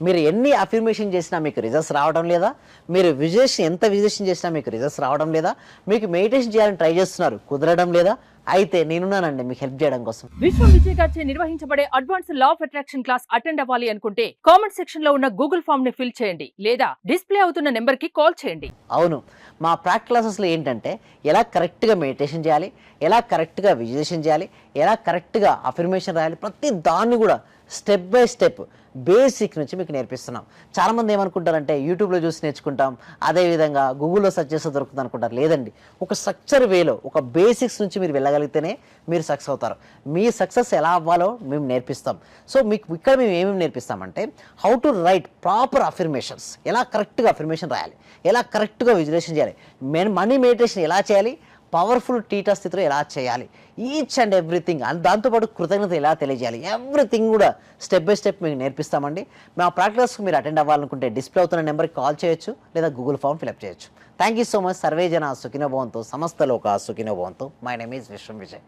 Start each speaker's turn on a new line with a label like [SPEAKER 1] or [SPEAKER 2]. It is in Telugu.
[SPEAKER 1] మీరు ఎన్ని అఫర్మేషన్ చేసినా మీకు రిజల్ట్స్ రావడం లేదా? మీరు విజేషన్ ఎంత విజేషన్ చేసినా మీకు రిజల్ట్స్ రావడం లేదా? మీకు మెడిటేషన్ చేయాలని ట్రై చేస్తున్నారు కుదరడం లేదా? అయితే నేనున్నానండి మీకు హెల్ప్ చేయడం కోసం.
[SPEAKER 2] విశ్వం విజయ్ గారిచే నిర్వహించబడే advance law of attraction class attend అవ్వాలి అనుకుంటే కామెంట్ సెక్షన్లో ఉన్న గూగుల్ ఫామ్ని ఫిల్ చేయండి లేదా డిస్ప్లే అవుతున్న నెంబర్కి కాల్ చేయండి.
[SPEAKER 1] అవును. మా ప్రాక్ట్ క్లాసెస్లో ఏంటంటే ఎలా కరెక్ట్గా మెడిటేషన్ చేయాలి ఎలా కరెక్ట్గా విజువలేషన్ చేయాలి ఎలా కరెక్ట్గా అఫర్మేషన్ రాయాలి ప్రతి దాన్ని కూడా స్టెప్ బై స్టెప్ బేసిక్ నుంచి మీకు నేర్పిస్తున్నాం. చాలామంది ఏమనుకుంటారంటే యూట్యూబ్లో చూసి నేర్చుకుంటాం అదేవిధంగా గూగుల్లో సెర్చ్ చేస్తే దొరుకుతుంది అనుకుంటారు. లేదండి. ఒక స్ట్రక్చర్ వేలో ఒక బేసిక్స్ నుంచి మీరు వెళ్ళగలిగితేనే మీరు సక్సెస్ అవుతారు. మీ సక్సెస్ ఎలా అవ్వాలో మేము నేర్పిస్తాం. సో మీకు ఇక్కడ మేము ఏమేమి నేర్పిస్తామంటే how to write proper affirmations. ఎలా కరెక్ట్గా అఫర్మేషన్ రాయాలి? ఎలా కరెక్ట్గా విజులేషన్ చేయాలి? మెన్ మనీ మెడిటేషన్ ఎలా చేయాలి? పవర్ఫుల్ టీటా స్థితిలో ఎలా చేయాలి? ఈచ్ అండ్ ఎవ్రీథింగ్ అండ్ దాంతోపాటు కృతజ్ఞత ఎలా తెలియజేయాలి? ఎవ్రీథింగ్ కూడా స్టెప్ బై స్టెప్ మీకు నేర్పిస్తామండి. మా ప్రాక్టీస్కి మీరు అటెండ్ అవ్వాలనుకుంటే డిస్ప్లే అవుతున్న నెంబర్కి కాల్ చేయొచ్చు లేదా గూగుల్ ఫామ్ ఫిల్అప్ చేయొచ్చు. థ్యాంక్ యూ సో మచ్ సర్వే జన సుఖినోభవంతో సమస్త లోక సుఖినోభవంతో my name is Vishwam Vijay